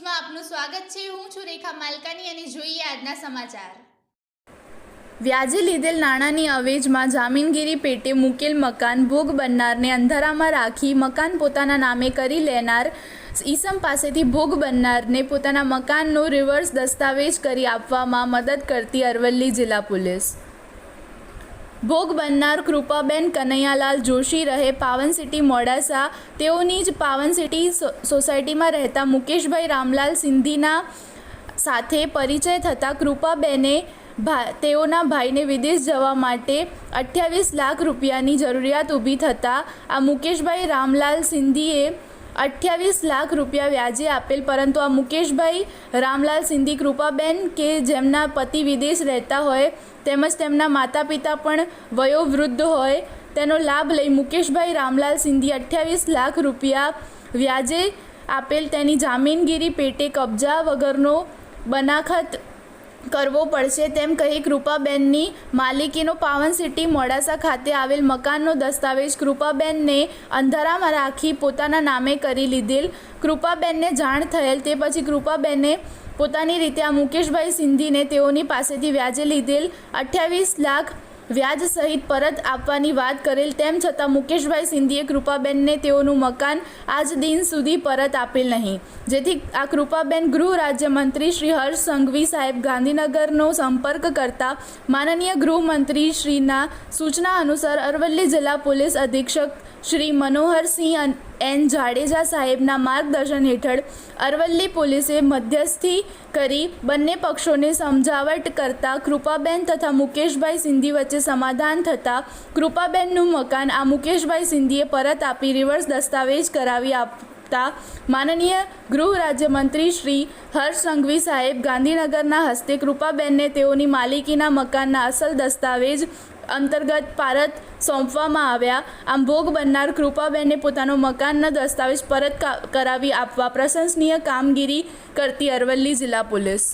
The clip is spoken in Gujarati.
સ્વાગત છે. હું છું રેખા માલકાની અને જોઈએ આજના સમાચાર. વ્યાજે લીધેલ નાણાંની અવેજમાં જામીનગીરી પેટે મૂકેલ મકાન ભોગ બનનારને અંધારામાં રાખી મકાન પોતાના નામે કરી લેનાર ઈસમ પાસેથી ભોગ બનનારને પોતાના મકાનનો રિવર્સ દસ્તાવેજ કરી આપવામાં મદદ કરતી અરવલ્લી જિલ્લા પોલીસ. ભોગ બનનાર કૃપાબેન કનૈયાલાલ જોશી રહે પાવન સિટી મોડાસા. તેઓની જ પાવન સિટી સોસાયટીમાં રહેતા મુકેશભાઈ રામલાલ સિંધીના સાથે પરિચય થતાં કૃપાબેને ભા, તેઓના ભાઈને વિદેશ જવા માટે અઠ્યાવીસ લાખ રૂપિયાની જરૂરિયાત ઊભી થતાં આ મુકેશભાઈ રામલાલ સિંધીએ અઠ્યાવીસ લાખ રૂપિયા વ્યાજે આપેલ, પરંતુ આ મુકેશભાઈ, રામલાલ સિંધી, કૃપાબેન કે જેમના પતિ વિદેશ રહેતા હોય તેમજ તેમના માતા પિતા પણ વયોવૃદ્ધ હોય, તેનો લાભ લઈ મુકેશભાઈ રામલાલ સિંધી અઠ્યાવીસ લાખ રૂપિયા વ્યાજે આપેલ. તેની જામીનગીરી પેટે કબજા વગરનો બનાખત કરવો પડશે. તેમ કહી કૃપાબેનની માલિકીનો પાવન સિટી મોડાસા ખાતે આવેલ મકાનનો દસ્તાવેજ કૃપાબેનને અંધારામાં રાખી પોતાના નામે કરી લીધેલ. કૃપાબેનને જાણ થયેલ તે પછી કૃપાબેને પોતાની રીતે આ મુકેશભાઈ સિંધીને તેઓની પાસેથી વ્યાજે લીધેલ અઠ્યાવીસ લાખ વ્યાજ સહિત પરત આપવાની વાત કરેલ તેમ છતાં મુકેશભાઈ સિંધીએ કૃપાબેનને તેઓનું મકાન આજ દિન સુધી પરત આપેલ નહીં. જેથી આ કૃપાબેન ગૃહ રાજ્યમંત્રી શ્રી હર્ષ સંઘવી સાહેબ ગાંધીનગરનો સંપર્ક કરતા માનનીય ગૃહમંત્રી શ્રીના સૂચના અનુસાર અરવલ્લી જિલ્લા પોલીસ અધિક્ષક શ્રી મનોહરસિંહ એન જાડેજા સાહેબના માર્ગદર્શન હેઠળ અરવલ્લી પોલીસે મધ્યસ્થી કરી બંને પક્ષોને સમજાવટ કરતા કૃપાબેન તથા મુકેશભાઈ સિંધી વચ્ચે સમાધાન થતાં કૃપાબેનનું મકાન આ મુકેશભાઈ સિંધીએ પરત આપી રિવર્સ દસ્તાવેજ કરાવી આપતા માનનીય ગૃહ રાજ્યમંત્રી શ્રી હર્ષ સંઘવી સાહેબ ગાંધીનગરના હસ્તે કૃપાબેનને તેઓની માલિકીના મકાનના અસલ દસ્તાવેજ અંતર્ગત પારત સોંપવામાં આવ્યા. આમ ભોગ બનનાર કૃપાબેને પોતાનો મકાનના દસ્તાવેજ પરત કરાવી આપવા પ્રશંસનીય કામગીરી કરતી અરવલ્લી જિલ્લા પોલીસ.